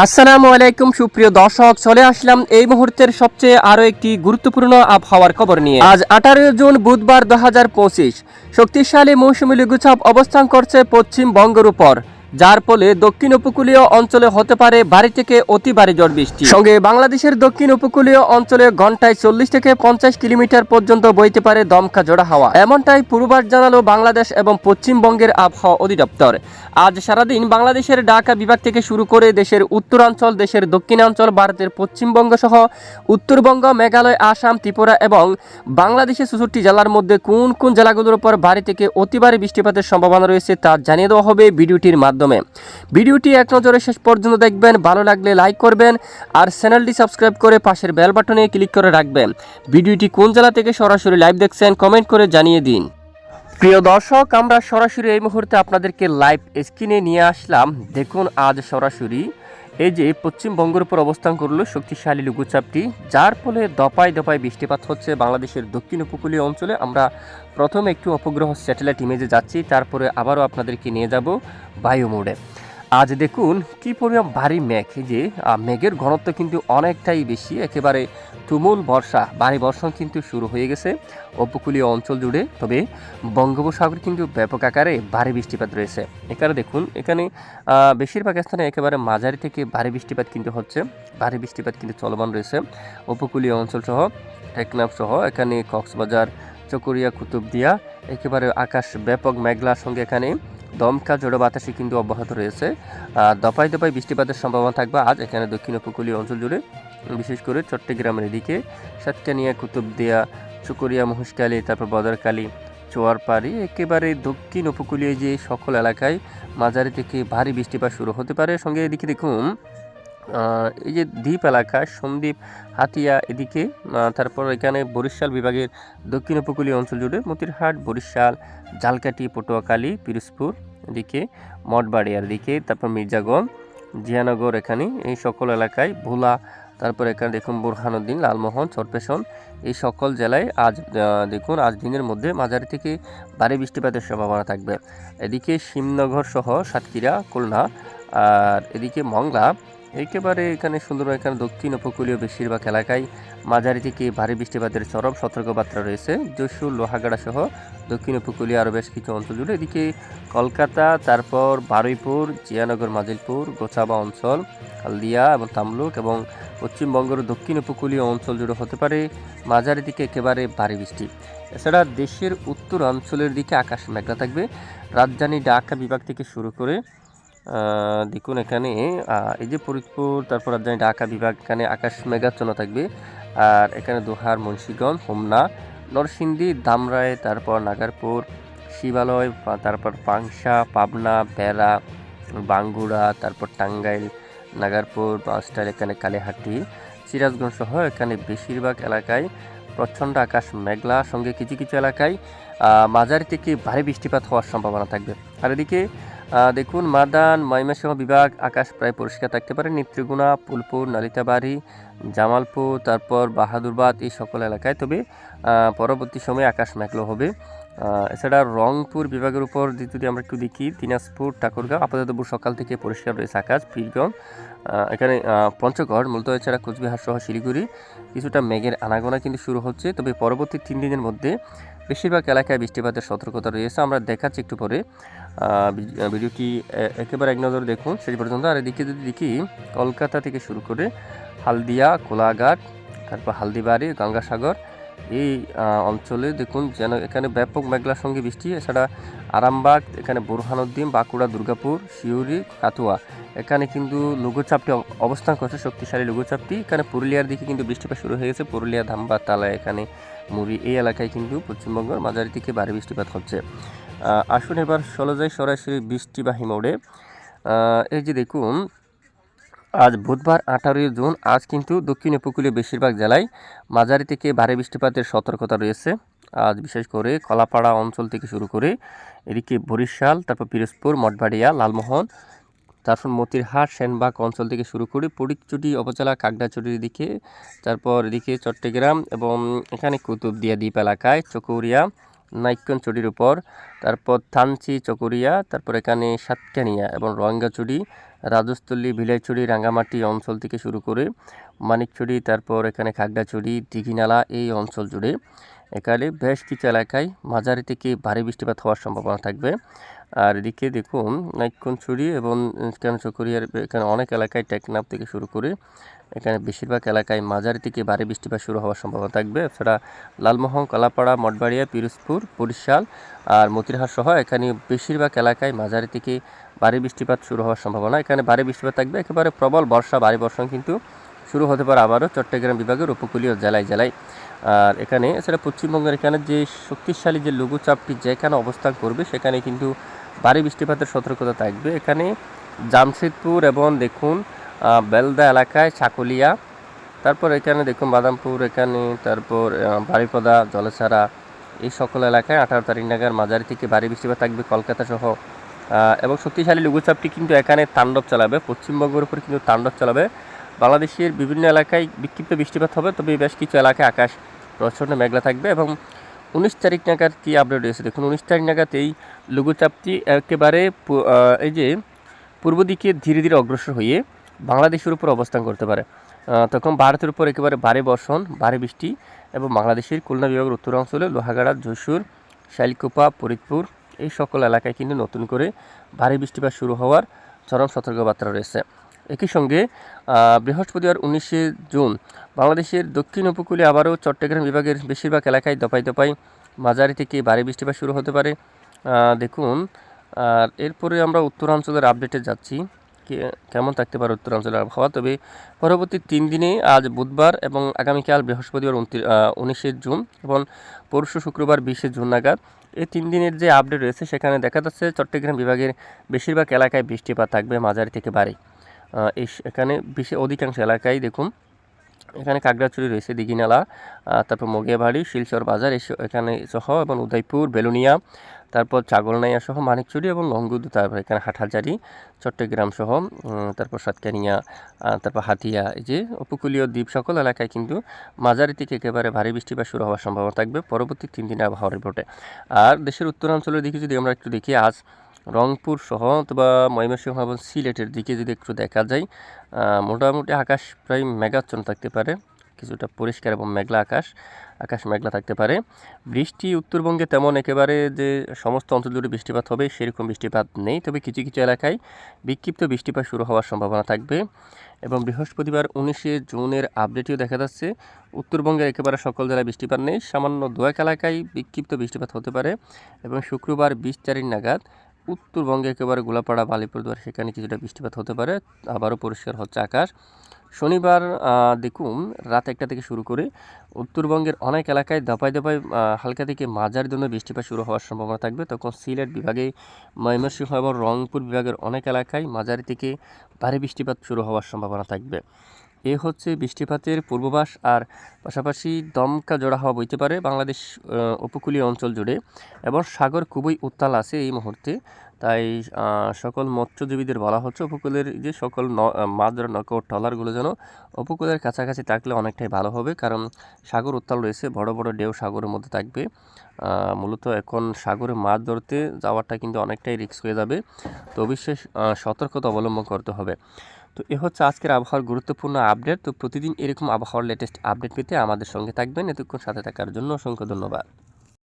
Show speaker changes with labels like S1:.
S1: আসসালামু আলাইকুম, সুপ্রিয় দর্শক, চলে আসলাম এই মুহূর্তের সবচেয়ে আরও একটি গুরুত্বপূর্ণ আবহাওয়ার খবর নিয়ে। আজ আঠারো জুন বুধবার দু হাজার পঁচিশ। শক্তিশালী মৌসুমী লঘুচাপ অবস্থান করছে পশ্চিমবঙ্গের উপর যার ফলে দক্ষিণ উপকূলীয় অঞ্চলে হতে পারে ভারী থেকে অতি ভারী ঝড় বৃষ্টি। সঙ্গে বাংলাদেশের দক্ষিণ উপকূলীয় অঞ্চলে ঘন্টায় চল্লিশ থেকে পঞ্চাশ কিলোমিটার পর্যন্ত বইতে পারে দমকা জোড়া হাওয়া। এমনটাই পূর্বাভাস জানালো বাংলাদেশ এবং পশ্চিমবঙ্গের আবহাওয়া অধিদপ্তর। আজ সারাদিন বাংলাদেশের ঢাকা বিভাগ থেকে শুরু করে দেশের উত্তরাঞ্চল, দেশের দক্ষিণাঞ্চল, ভারতের পশ্চিমবঙ্গ সহ উত্তরবঙ্গ, মেঘালয়, আসাম, ত্রিপুরা এবং বাংলাদেশের চৌষট্টি জেলার মধ্যে কোন কোন জেলাগুলোর উপর ভারী থেকে অতি ভারী বৃষ্টিপাতের সম্ভাবনা রয়েছে তা জানিয়ে দেওয়া হবে ভিডিওটির মাধ্যমে। ভিডিওটি এক নজরে শেষ পর্যন্ত দেখবেন, ভালো লাগলে লাইক করবেন আর চ্যানেলটি সাবস্ক্রাইব করে পাশের বেল বাটনে ক্লিক করে রাখবেন। ভিডিওটি কোন জেলা থেকে সরাসরি লাইভ দেখছেন কমেন্ট করে জানিয়ে দিন। প্রিয় দর্শক, আমরা সরাসরি এই মুহূর্তে আপনাদেরকে লাইভ স্ক্রিনে নিয়ে আসলাম। দেখুন, আজ সরাসরি এই যে পশ্চিমবঙ্গের উপর অবস্থান করল শক্তিশালী লঘুচাপটি, যার ফলে দপায় দপায় বৃষ্টিপাত হচ্ছে বাংলাদেশের দক্ষিণ উপকূলীয় অঞ্চলে। আমরা প্রথমে একটু অপগ্রহ স্যাটেলাইট ইমেজে যাচ্ছি, তারপরে আবারও আপনাদেরকে নিয়ে যাব বায়ু মোড়ে। আজ দেখুন কি পরিমাণ ভারী মেঘ। যে মেঘের ঘনত্ব কিন্তু অনেকটাই বেশি। একেবারে তুমুল বর্ষা, ভারী বর্ষণ কিন্তু শুরু হয়ে গেছে উপকূলীয় অঞ্চল জুড়ে। তবে বঙ্গোপসাগর কিন্তু ব্যাপক আকারে ভারী বৃষ্টিপাত রয়েছে। এখানে দেখুন, এখানে বেশিরভাগ স্থানে একেবারে মাঝারি থেকে ভারী বৃষ্টিপাত কিন্তু হচ্ছে। ভারী বৃষ্টিপাত কিন্তু চলমান রয়েছে উপকূলীয় অঞ্চল সহ টেকনাফ সহ এখানে কক্সবাজার, চকরিয়া, কুতুবদিয়া, একেবারে আকাশ ব্যাপক মেঘলার সঙ্গে এখানে দমকা, জোড়ো বাতাসে কিন্তু অব্যাহত রয়েছে। দফায় দপায় বৃষ্টিপাতের সম্ভাবনা থাকবে আজ, এখানে দক্ষিণ উপকূলীয় অঞ্চল জুড়ে। বিশেষ করে চট্টগ্রামের এদিকে, সাতকানিয়া, কুতুবদিয়া, চুকুরিয়া মহিষকালী তারপর বদরকালী চোয়ারপাড়ি, একেবারে দক্ষিণ উপকূলীয় যে সকল এলাকায় মাঝারি থেকে ভারী বৃষ্টিপাত শুরু হতে পারে। সঙ্গে এদিকে দেখুন এই যে দ্বীপ এলাকা, সন্দ্বীপ, হাতিয়া এদিকে তারপর এখানে বরিশাল বিভাগের দক্ষিণ উপকূলীয় অঞ্চল জুড়ে মতিরহাট, বরিশাল জালকাটি পটুয়াখালী, পিরোজপুর এদিকে, মঠবাড়িয়ার দিকে, তারপর মির্জাগঞ্জ, জিয়ানগর এখানে, এই সকল এলাকায়, ভোলা, তারপর এখানে দেখুন বুরহানুদ্দিন, লালমোহন, চরপেশন, এই সকল জেলায় আজ দেখুন আজ দিনের মধ্যে মাঝারি থেকে ভারী বৃষ্টিপাতের সম্ভাবনা থাকবে। এদিকে শিবনগর সহ সাতক্ষীরা, খুলনা, আর এদিকে মংলা একেবারে এখানে সুন্দর এখানে দক্ষিণ উপকূলীয় বেশিরভাগ এলাকায় মাঝারি থেকে ভারী বৃষ্টিপাতের চরম সতর্কবার্তা রয়েছে। যশোর, লোহাগাড়া সহ দক্ষিণ উপকূলীয় আরও বেশ কিছু অঞ্চল জুড়ে। এদিকে কলকাতা, তারপর বারুইপুর, জিয়ানগর, মাজিলপুর, গোছাবা অঞ্চল, হালদিয়া এবং তামলুক এবং পশ্চিমবঙ্গের দক্ষিণ উপকূলীয় অঞ্চল জুড়ে হতে পারে মাঝারি দিকে একেবারে ভারী বৃষ্টি। এছাড়া দেশের উত্তর অঞ্চলের দিকে আকাশ মেঘলা থাকবে। রাজধানী ঢাকা বিভাগ থেকে শুরু করে দেখুন এখানে এই যে ফরিদপুর, তারপর রাজধানী ঢাকা বিভাগ, এখানে আকাশ মেঘাচ্ছন্ন থাকবে। আর এখানে দোহার, মুন্সিগঞ্জ, হোমনা, নরসিংদী দামরায় তারপর নাগারপুর, শিবালয় তারপর পাংশা, পাবনা, বেড়া, বাঙ্গুড়া, তারপর টাঙ্গাইল, নাগারপুর পাঁচটার এখানে কালীহাটি, সিরাজগঞ্জ সহ এখানে বেশিরভাগ এলাকায় প্রচণ্ড আকাশ মেঘলা। সঙ্গে কিছু কিছু এলাকায় মাঝারি থেকে ভারী বৃষ্টিপাত হওয়ার সম্ভাবনা থাকবে। আর এদিকে দেখুন, মাদান, ময়মনসিংহ বিভাগ, আকাশ প্রায় পরিষ্কার থাকতে পারে। নেত্রীগুণা ফুলপুর, নালিতাবাড়ি, জামালপুর, তারপর বাহাদুরবাদ, এই সকল এলাকায়। তবে পরবর্তী সময়ে আকাশ মেঘলো হবে। এছাড়া রংপুর বিভাগের উপর যদি আমরা একটু দেখি, দিনাজপুর, ঠাকুরগাঁও, আপাতত সকাল থেকে পরিষ্কার রয়েছে আকাশ, পীরগঞ্জ। এখানে পঞ্চগড়, মূলত এছাড়া কোচবিহার সহ শিলিগুড়ি। কিছুটা মেঘের আনাগোনা কিন্তু শুরু হচ্ছে। তবে পরবর্তী তিন দিনের মধ্যে বেশিরভাগ এলাকায় বৃষ্টিপাতের সতর্কতা রয়েছে। আমরা দেখাচ্ছি একটু পরে। ভিডিওটি একেবারে এক নজর দেখুন। শেষ পর্যন্ত আর এদিকে যদি দেখি, কলকাতা থেকে শুরু করে হালদিয়া, কোলাঘাট, তারপর হালদিবাড়ি, গঙ্গাসাগর, এই অঞ্চলে দেখুন যেন এখানে ব্যাপক মেঘলার সঙ্গে বৃষ্টি। এছাড়া আরামবাগ, এখানে বোরহানুদ্দিন, বাঁকুড়া, দুর্গাপুর শিউরি কাতুয়া এখানে কিন্তু লঘুচাপটি অবস্থান করছে। শক্তিশালী লঘুচাপটি। এখানে পুরুলিয়ার দিকে কিন্তু বৃষ্টিপাত শুরু হয়ে গেছে। পুরুলিয়া ধামবা তালা এখানে মুড়ি এই এলাকায় কিন্তু পশ্চিমবঙ্গের মাঝারি থেকে ভারী বৃষ্টিপাত হচ্ছে। আসুন এবার চলে যাই সরাসরি বৃষ্টিবাহী মোড়ে। আহ, এই যে দেখুন আজ বুধবার আঠারোই জুন আজ কিন্তু দক্ষিণ উপকূলীয় বেশিরভাগ জেলায় মাঝারি থেকে ভারী বৃষ্টিপাতের সতর্কতা রয়েছে। আজ বিশেষ করে কলাপাড়া অঞ্চল থেকে শুরু করে এদিকে বরিশাল তারপর পিরোজপুর মঠবাড়িয়া লালমোহন তারপর মতিরহাট সেনবাগ অঞ্চল থেকে শুরু করে পরিকচুটি উপজেলা কাকড়াচুরির দিকে, তারপর এদিকে চট্টগ্রাম এবং এখানে কুতুবদিয়া দ্বীপ এলাকায় চকৌরিয়া নাইকনচুরির উপর, তারপর থানচি চকরিয়া, তারপর এখানে সাতকানিয়া এবং রঙ্গাচুরি, রাজস্থলী ভিলাইছড়ি রাঙ্গামাটি অঞ্চল থেকে শুরু করে মানিকছড়ি তারপর এখানে খাগড়াছড়ি দিঘিনালা এই অঞ্চল জুড়ে। এখানে বেশ কিছু এলাকায় মাঝারি থেকে ভারী বৃষ্টিপাত হওয়ার সম্ভাবনা থাকবে। আর এদিকে দেখুন নাইক্ষণছড়ি এবং চকরিয়ার এখানে অনেক এলাকায় টেকনাফ থেকে শুরু করে, এখানে বেশিরভাগ এলাকায় মাঝারি থেকে ভারী বৃষ্টিপাত শুরু হওয়ার সম্ভাবনা থাকবে। এছাড়া লালমোহন, কলাপাড়া, মঠবাড়িয়া, পিরোজপুর, বরিশাল আর মতিরহাট সহ এখানে বেশিরভাগ এলাকায় মাঝারি থেকে ভারী বৃষ্টিপাত শুরু হওয়ার সম্ভাবনা। এখানে ভারী বৃষ্টিপাত থাকবে, একেবারে প্রবল বর্ষা, ভারী বর্ষণ কিন্তু শুরু হতে পারে আবারও চট্টগ্রাম বিভাগের উপকূলীয় জেলায় জেলায়। আর এখানে, এছাড়া পশ্চিমবঙ্গের এখানে যে শক্তিশালী যে লঘুচাপটি যেখানে অবস্থান করবে, সেখানে কিন্তু ভারী বৃষ্টিপাতের সতর্কতা থাকবে। এখানে জামশেদপুর এবং দেখুন বেলদা এলাকায় চাকুলিয়া তারপর এখানে দেখুন বাদামপুর, এখানে তারপর বাড়িপদা জলছাড়া, এই সকল এলাকায় আঠারো তারিখ নাগাদ মাঝারি থেকে ভারী বৃষ্টিপাত থাকবে কলকাতা সহ। এবং শক্তিশালী লঘুচাপটি কিন্তু এখানে তাণ্ডব চালাবে পশ্চিমবঙ্গের উপর কিন্তু তাণ্ডব চালাবে। বাংলাদেশের বিভিন্ন এলাকায় বিক্ষিপ্ত বৃষ্টিপাত হবে, তবে বেশ কিছু এলাকায় আকাশ প্রচণ্ড মেঘলা থাকবে এবং উনিশ তারিখ নাগাদ কী আপডেট হয়েছে? দেখুন, উনিশ তারিখ নাগাদ এই লঘুচাপটি একেবারে এই যে পূর্ব দিকে ধীরে ধীরে অগ্রসর হয়ে বাংলাদেশের উপর অবস্থান করতে পারে। তখন ভারতের উপর একেবারে ভারী বর্ষণ, ভারী বৃষ্টি এবং বাংলাদেশের খুলনা বিভাগের উত্তরাঞ্চলে লোহাগাড়া, যশোর শাইলকুপা ফরিদপুর এই সকল এলাকায় কিন্তু নতুন করে ভারী বৃষ্টিপাত শুরু হওয়ার চরম সতর্কবার্তা রয়েছে। একই সঙ্গে বৃহস্পতিবার উনিশে জুন বাংলাদেশের দক্ষিণ উপকূলে আবারও চট্টগ্রাম বিভাগের বেশিরভাগ এলাকায় দপাই দপাই মাঝারি থেকে ভারী বৃষ্টিপাত শুরু হতে পারে। দেখুন আর এরপরে আমরা উত্তরাঞ্চলের আপডেটে যাচ্ছি। কেমন থাকতে পারে উত্তরাঞ্চলের আবহাওয়া? তবে পরবর্তী তিন দিনে আজ বুধবার এবং আগামীকাল বৃহস্পতিবার উনিশে জুন এবং পরশু শুক্রবার বিশে জুন নাগাদ। এই তিন দিনের যে আপডেট রয়েছে সেখানে দেখা যাচ্ছে চট্টগ্রাম বিভাগের বেশিরভাগ এলাকায় বৃষ্টিপাত থাকবে মাঝারি থেকে আহ, এই এখানে বেশি অধিকাংশ এলাকায় দেখুন, এখানে কাকড়াচুরি রয়েছে, দিঘিনালা তারপর মগিয়াবাড়ি শিলচর বাজার এখানে সহ এবং উদয়পুর, বেলুনিয়া, তারপর চাগলনাইয়া সহ মানিকচুরি এবং লঙ্গুদু তারপর এখানে হাটহাজারি, চট্টগ্রাম সহ তারপর সাতকানিয়া তারপর হাতিয়া, এই যে উপকূলীয় দ্বীপ সকল এলাকায় কিন্তু মাঝারি থেকে একেবারে ভারী বৃষ্টিপাত শুরু হওয়ার সম্ভাবনা থাকবে, পরবর্তী তিন দিনের আবহাওয়া রিপোর্টে আর দেশের উত্তরাঞ্চলের দিকে যদি আমরা একটু দেখি, আজ রংপুর সহ অথবা ময়মনসিংহ এবং সিলেটের দিকে যদি একটু দেখা যায় মোটামুটি আকাশ প্রায় মেঘাচ্ছন্ন থাকতে পারে, কিছুটা পরিষ্কার এবং মেঘলা আকাশ আকাশ মেঘলা থাকতে পারে। বৃষ্টি উত্তরবঙ্গে তেমন একেবারে যে সমস্ত অঞ্চল জুড়ে বৃষ্টিপাত হবে, সেরকম বৃষ্টিপাত নেই। তবে কিছু কিছু এলাকায় বিক্ষিপ্ত বৃষ্টিপাত শুরু হওয়ার সম্ভাবনা থাকবে এবং বৃহস্পতিবার উনিশে জুনের আপডেটেও দেখা যাচ্ছে, উত্তরবঙ্গের একেবারে সকল জেলায় বৃষ্টিপাত নেই। সামান্য দু এক এলাকায় বিক্ষিপ্ত বৃষ্টিপাত হতে পারে এবং শুক্রবার বিশ তারিখ নাগাদ উত্তরবঙ্গে একেবারে গোলাপাড়া, বালিপুরদুয়ার সেখানে কিছুটা বৃষ্টিপাত হতে পারে, আবারও পরিষ্কার হচ্ছে আকাশ। শনিবার দেখুন, রাত একটা থেকে শুরু করে উত্তরবঙ্গের অনেক এলাকায় দপায় দপায় হালকা থেকে মাঝারি জন্য বৃষ্টিপাত শুরু হওয়ার সম্ভাবনা থাকবে। তখন সিলেট বিভাগে, ময়মনসিংহ এবং রংপুর বিভাগের অনেক এলাকায় মাঝারি থেকে ভারী বৃষ্টিপাত শুরু হওয়ার সম্ভাবনা থাকবে। এ হচ্ছে বৃষ্টিপাতের পূর্বাভাস আর পাশাপাশি দমকা জোড়া হওয়া বইতে পারে বাংলাদেশ উপকূলীয় অঞ্চল জুড়ে এবং সাগর খুবই উত্তাল আছে এই মুহূর্তে। তাই সকল মৎস্যজীবীদের বলা হচ্ছে উপকূলের যে সকল মাছ ধরা নৌকা ট্রলারগুলো যেন উপকূলের কাছাকাছি থাকলে অনেকটাই ভালো হবে, কারণ সাগর উত্তাল রয়েছে, বড় বড় ঢেউ সাগরের মধ্যে থাকবে। মূলত এখন সাগরে মাছ ধরতে যাওয়াটা কিন্তু অনেকটাই রিস্ক হয়ে যাবে। তো অবশ্যই সতর্কতা অবলম্বন করতে হবে। তো এ হচ্ছে আজকের আবহাওয়ার গুরুত্বপূর্ণ আপডেট। তো প্রতিদিন এরকম আবহাওয়ার লেটেস্ট আপডেট পেতে আমাদের সঙ্গে থাকবেন। এতক্ষণ সাথে থাকার জন্য অসংখ্য ধন্যবাদ।